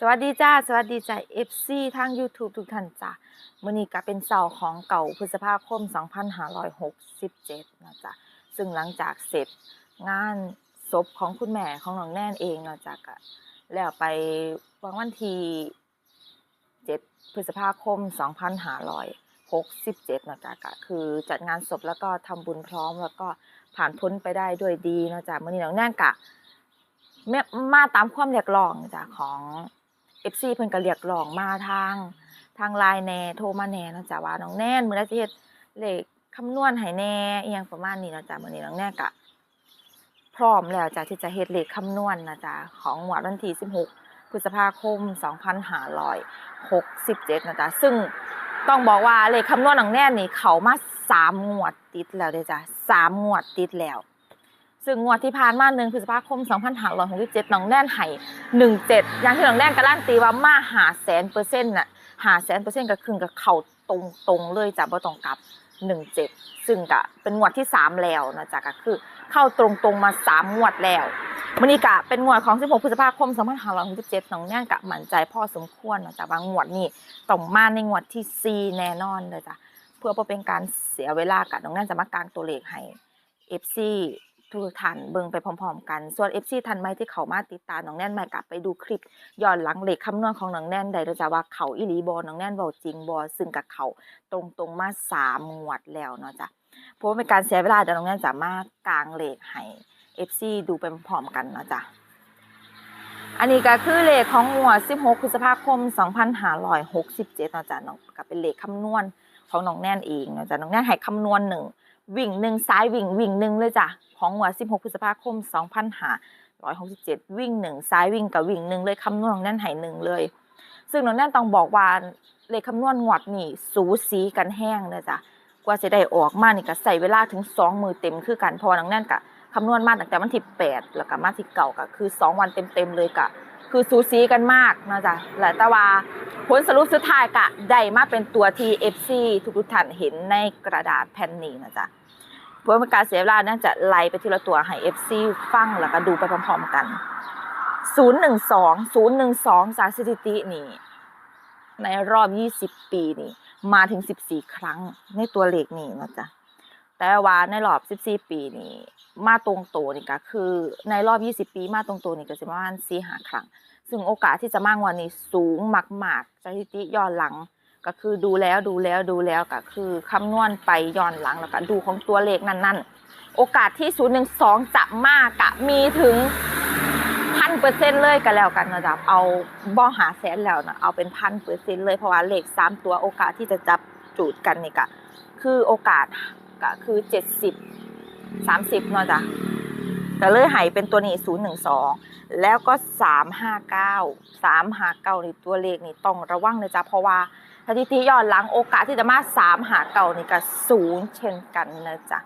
สวัสดีจ้า สวัสดีจ้า FC ทาง YouTube ทุกท่านจ้ามื้อนี้ก็เป็นเสาร์ของเก่าพฤษภาคม 2567นะจ๊ะซึ่งหลังจากเสร็จงานศพของคุณแม่ของน้องแน่นเองเนาะจ๊ะก็แล้วไปวันวันที่7พฤษภาคม 2567นะจ๊ะก็คือจัดงานศพแล้วก็ทำบุญพร้อมแล้วก็ผ่านพ้นไปได้ด้วยดีเนาะจ๊ะมื้อนี้น้องแน่นกะแม่มาตามความเรียกร้องจ้ะของ FC เพิ่นก็เรียกร้องมาทางทางไลน์แหน่โทรมาแหน่เนาะจ้ะว่าน้องแน่นมื้อละสิเฮ็ดเลขคำนวณให้แหน่อีหยังประมาณนี้เนาะจ้ะมื้อนี้น้องแน่นก็พร้อมแล้วจ้ะที่จะเฮ็ดเลขคำนวณนะจ้ะของงวดวันที่16พฤษภาคม 2567นะจ๊ะซึ่งต้องบอกว่าเลขคำนวณน้องแน่นนี่เขามาสามงวดติดแล้วเด้จ้ะสามงวดติดแล้ว ซึ่งงวดที่ผ่านมาหนึ่งพฤษภาคม 2567น้องแน่นไห้17 อย่างที่น้องแน่นการันตีว่ามาหาแสนเปอร์เซ็นต์น่ะหาแสนเปอร์เซ็นต์ก็คือกับเข่าตรงตรงเลยจ้ะบ่ต้องกลับ 17 ซึ่งก็เป็นงวดที่ 3 แล้วนะจ๊ะก็คือเข้าตรงตรงมา 3 งวดแล้วมื้อนี้ก็เป็นงวดของ 16 พฤษภาคม 2567น้องแน่นก็มั่นใจพอสมควรนะจ๊ะว่างงวดนี้ต้องมาในงวดที่4แน่นอนเลยจ้ะเพื่อเป็นการเสียเวลากับน้องแน่นจะมากางตัวเลขให้ FC ทุกท่านเบิ่งไปพร้อมๆกัน ส่วน FC ท่านใหม่ที่เขามาติดตามน้องแน่นใหม่กลับไปดูคลิปย้อนหลังเลขคำนวณของน้องแน่นได้ด้วยจ้ะว่าเขาอีหลีบ่น้องแน่นเว้าจริงบ่ซึ่งกับเขาตรงๆมาสามงวดแล้วเนาะจ้ะเพราะว่าเป็นการเสียเวลาเดี๋ยวน้องแน่นจะมารถกางเลขให้ FC ดูไปพร้อมๆกันเนาะจ้ะอันนี้ก็คือเลขของงวด 16 พฤษภาคม 2567เนาะจ้ะน้องก็เป็นเลขคำนวณของน้องแน่นเองเนาะจ้ะน้องแน่นให้คำนวณหนึ่ง วิ่งหนึ่งซ้ายวิ่งวิ่งหนึ่งเลยจ้ะของงวด16 พฤษภาคม 2567 วิ่งหนึ่งซ้ายวิ่งกับวิ่งหนึ่งเลยคำนวณของแน่นหายหนึ่งเลย ซึ่งน้องแน่นต้องบอกว่าเลขคำนวณงวดนี่สูสีกันแห้งเลยจ้ะกว่าจะได้ออกมานี่ก็ใส่เวลาถึง 2 มือเต็มคือกันพราะว่าน้องแน่นกะคำนวณมาตั้งแต่วันที่ 8 แล้วก็มาที่เก่าก็คือ 2 วันเต็มๆเลยกะคือสูสีกันมากนะจ๊ะและแต่ว่าผลสรุปสุดท้ายกะได้มาเป็นตัวที่ FC ทุกท่านเห็นในกระดาษแผ่นนี้นะจ๊ะ เพื่อเป็นการเสียเวลาน่าจะไล่ไปทีละตัวให้ FC ฟังแล้วก็ดูไปพร้อมๆกัน012 012จากสถิตินี่ในรอบ20ปีนี่ มาถึง14ครั้งในตัวเลขนี่นะจ๊ะแต่ว่าในรอบ14ปีนี่มาตรงตัวนี่ก็คือ ในรอบ20ปี มาตรงตัวนี่ก็จะประมาณ4 5ครั้ง ซึ่งโอกาสที่จะมากกว่านี้สูงมากๆสถิติย้อนหลัง ก็คือดูแล้วดูแล้วดูแล้วก็คือคำนวณไปย้อนหลังแล้วก็ดูของตัวเลขนั่นๆ โอกาสที่ 012 จะมากะมีถึงพันเปอร์เซ็นต์เลยก็แล้วกันนะจ๊ะเอาบ่หาแสนแล้วนะเอาเป็นพันเปอร์เซ็นต์เลยเพราะว่าเลขสามตัวโอกาสที่จะจับจูดกันนี่ก็คือโอกาสก็คือ70 30เนาะจ๊ะก็เลยหายเป็นตัวนี้012แล้วก็359 359นี่ตัวเลขนี่ต้องระวังเลยจ้ะเพราะว่า สถิติย้อนหลังโอกาสที่จะมาสามหาเก่านี่ก็สูงเช่นกันนะจ๊ะ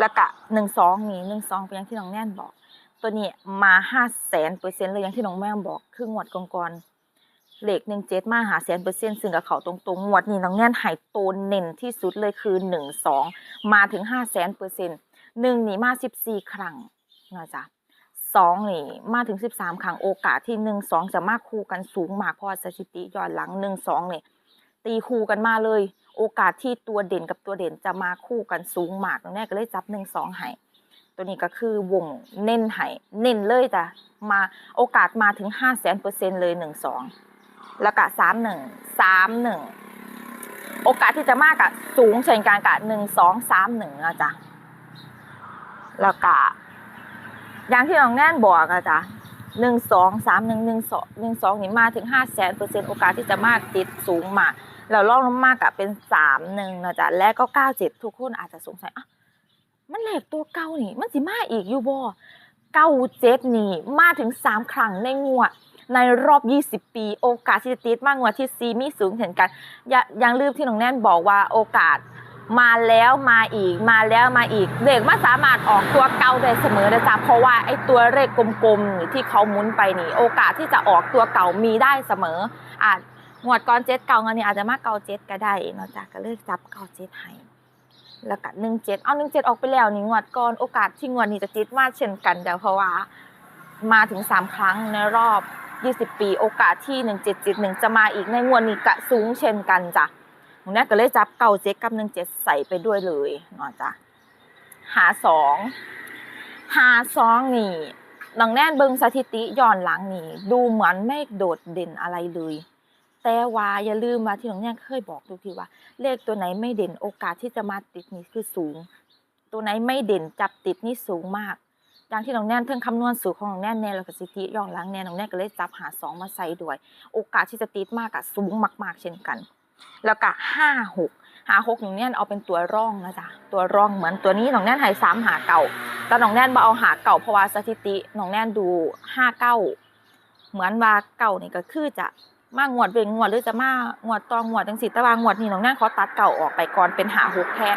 แล้วก็หนึ่งสองนี่หนึ่งสองเป็นอย่างที่น้องแน่นบอก ตัวนี้มาห้าแสนเปอร์เซ็นต์เลยอย่างที่น้องแม่บอก คืองวดก่อนๆเลขหนึ่งเจ็ดมาหาแสนเปอร์เซ็นต์ซึ่งกับเขาตรงๆงวดนี้น้องแน่นหายโตวเน้นที่สุดเลยคือหนึ่งสองมาถึงห้าแสนเปอร์เซ็นต์หนึ่งนี่มาสิบสี่ครั้งนะจ๊ะสองนี่มาถึงสิบสามครั้งโอกาสที่หนึ่งสองจะมาคู่กันสูงมากเพราะสถิติย้อนหลังหนึ่งสองนี่ ตีคู่กันมาเลย โอกาสที่ตัวเด่นกับตัวเด่นจะมาคู่กันสูงมากตรงนี้ก็เลยจับหนึ่งสองให้ตัวนี้ก็คือวงเน้นให้เน้นเลยจ้ะมาโอกาสมาถึงห้าแสนเปอร์เซ็นเลยหนึ่งสองแล้วก็สามหนึ่งสามหนึ่งโอกาสที่จะมากอะสูงเช่นกันกับหนึ่งสองสามหนึ่งนะจ๊ะแล้วก็อย่างที่น้องแน่นบอกอะจ้ะหนึ่งสองสามหนึ่งหนึ่งสองหนึ่งสองนี่มาถึงห้าแสนเปอร์เซ็นต์โอกาสที่จะมากติดสูงมาก แล้วลองลงมากกับเป็นสามหนึ่งนะจ๊ะและก็เก้าเจ็ดทุกคนอาจจะสงสัยอะมันเลขตัวเก่านี่ มันสิมาอีกอยู่บ่เก้าเจ็ดนี่มาถึงสามครั้งในงวดในรอบ 20 ปี โอกาสที่จะติดมากงวดที่ซีมีสูงเห็นกันอย่ายังลืมที่น้องแน่นบอกว่าโอกาสมาแล้วมาอีกมาแล้วมาอีก เด็กมันสามารถออกตัวเก่าได้เสมอนะจ๊ะเพราะว่าไอ้ตัวเลขกลมๆที่เขาหมุนไปนี่ โอกาสที่จะออกตัวเก่ามีได้เสมออาจ งวดก่อนเจ็ดเก่าเงินนี่อาจจะมากเก่าเจ็ดก็ได้นาะจ๊ะก็เลยจับเก่าเจ็ดให้แล้วก็หนึ่งเจ็ดเอาหนึ่งเจ็ดออกไปแล้วนี่งวดก่อนโอกาสที่งวดนี้จะติดมากเช่นกันเดี๋ยวเพราะว่ามาถึงสามครั้งในรอบ20ปีโอกาสที่1771จะมาอีกในงวดนี้กะสูงเช่นกันจ้ะหนูแน่ก็เลยจับเก่าเจ็ดกับ17ใส่ไปด้วยเลยเนาะจ้ะหาสองหาสองนี่น้องแน่นเบิงสถิติย้อนหลังนี่ ดูเหมือนไม่โดดเด่นอะไรเลย แต่ว่าอย่าลืมว่าที่น้องแน่นเคยบอกทุกทีว่า เลขตัวไหนไม่เด่นโอกาสที่จะมาติดนี่คือสูง ตัวไหนไม่เด่นจับติดนี่สูงมากอย่างที่น้องแน่นเทิงคำนวณสูตรของน้องแน่นแน่แล้วก็สิทธิย้อนหลังแน่น้องแน่นก็เลยจับหาสองมาใส่ด้วย โอกาสที่จะติดมากอะสูงมากๆ เช่นกัน แล้วก็ห้าหกหาหกน้องแน่นเอาเป็นตัวร่องนะจ๊ะตัวร่องเหมือนตัวนี้น้องแน่นหายสามหาเก่าแต่น้องแน่นมาเอาหาเก่าเพราะว่าสถิติน้องแน่นดูห้าเก้าเหมือนว่าเก่านี่ก็คือจะ มางวดเวงงวดหรือจะมางวดตองงวดจังสิต่ว่างวดนี้น้องแน่นเขาตัดเก่าออกไปก่อนเป็นหาหกแทน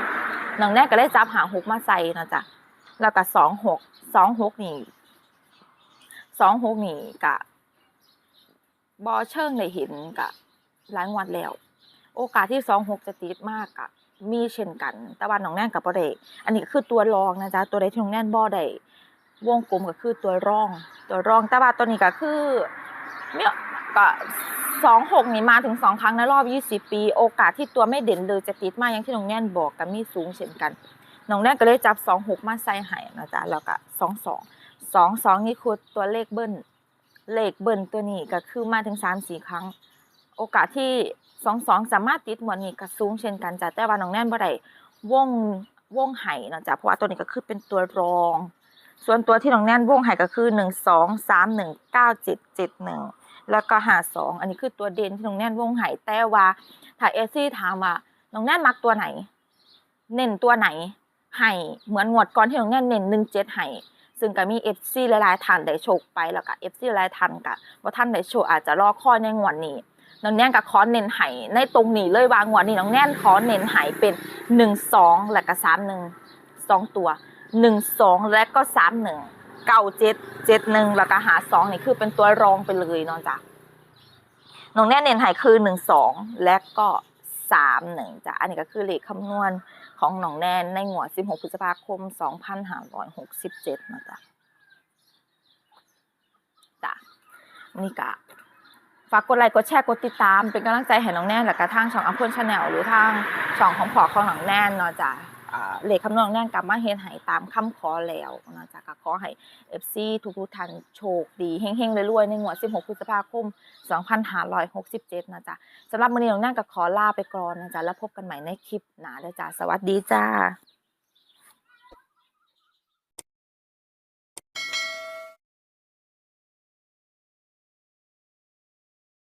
น้องแน่นก็เลยจับหาหกมาใส่นะจ๊ะแล้วก็สองหกสองหกนี่สองหกนี่กะบอเชิงได้เห็นกะหลายงวดแล้ว โอกาสที่สองหกจะติดมากกะมีเช่นกัน แต่ว่าน้องแน่นกับบ่ได้อันนี้คือตัวรองนะจ๊ะตัวใดที่น้องแน่นบ่ได้วงกลมก็คือตัวร่อง ตัวร่องแต่ว่าตัวนี้ก็คือเนี่ย ก็สองหกนี่มาถึงสองครั้งในรอบยี่สิบปี โอกาสที่ตัวไม่เด่นเลยจะติดมากอย่างที่น้องแน่นบอกก็มีสูงเช่นกันน้องแน่ก็เลยจับสองหกมาใส่ให้นะจ๊ะแล้วก็สองสองสองสองนี่คือตัวเลขเบิ้ลเลขเบิ้ลตัวนี้ก็คือมาถึงสามสี่ครั้ง โอกาสที่สองสองสามารถติดหมวดนี้ก็สูงเช่นกันจ้ะแต่ว่าน้องแน่นบ่ได้วงวงไห้นะจ๊ะเพราะว่าตัวนี้ก็คือเป็นตัวรอง ส่วนตัวที่น้องแน่นวงไห้ก็คือหนึ่งสองสามหนึ่งเก้าเจ็ดเจ็ดหนึ่ง แล้วก็หาสองอันนี้คือตัวเด่นที่น้องแน่นวงไห้แต่ว่าถ้าเอซี่ถามว่าน้องแน่นมักตัวไหน เน้นตัวไหนให้เหมือนงวดก่อนที่น้องแน่นเน้นหนึ่งเจ็ดให้ซึ่งก็มีเอฟซีหลายๆท่านได้โชคไปแล้วก็เอฟซีหลายท่านก็ว่าท่านได้โชคอาจจะรอคอยในงวดนี้น้องแน่นก็ขอเน้นให้ในตรงนี้เลยว่างวดนี้น้องแน่นขอเน้นให้เป็นหนึ่งสองและก็สามหนึ่งสองตัวหนึ่งสองและก็สามหนึ่ง เก้าเจ็ดเจ็ดหนึ่งแล้วก็หาสองนี่คือเป็นตัวรองไปเลยนาะจ้ะน้องแน่นเน้นให้คือหนึ่งสองและก็สามหนึ่งจ้ะอันนี้ก็คือเลขคำนวณของหนองแนนในหัวด16พฤษภาคม2567นะจ๊ะจ้ะนี่กะฝากกดไลค์กดแชร์กดติดตาม เป็นกำลังใจให้น้องแนนและกระทั่งช่องอัพเพื่อนชาแนลหรือทางช่องของพอของหนองแนนเนาะจ้ะ เลขคำนวณน้องแนกลับมาเฮ็ดให้ตามคำขอแล้วนะจ๊ะก็ขอให้ FC ทุกทุกท่านโชคดีเฮงๆรวยๆในงวด 16 พฤษภาคม 2567 นะจ๊ะสำหรับมื้อนี้น้องนั่งก็ขอลาไปก่อนนะจ๊ะแล้วพบกันใหม่ในคลิปหน้าเด้อจ้าสวัสดีจ้า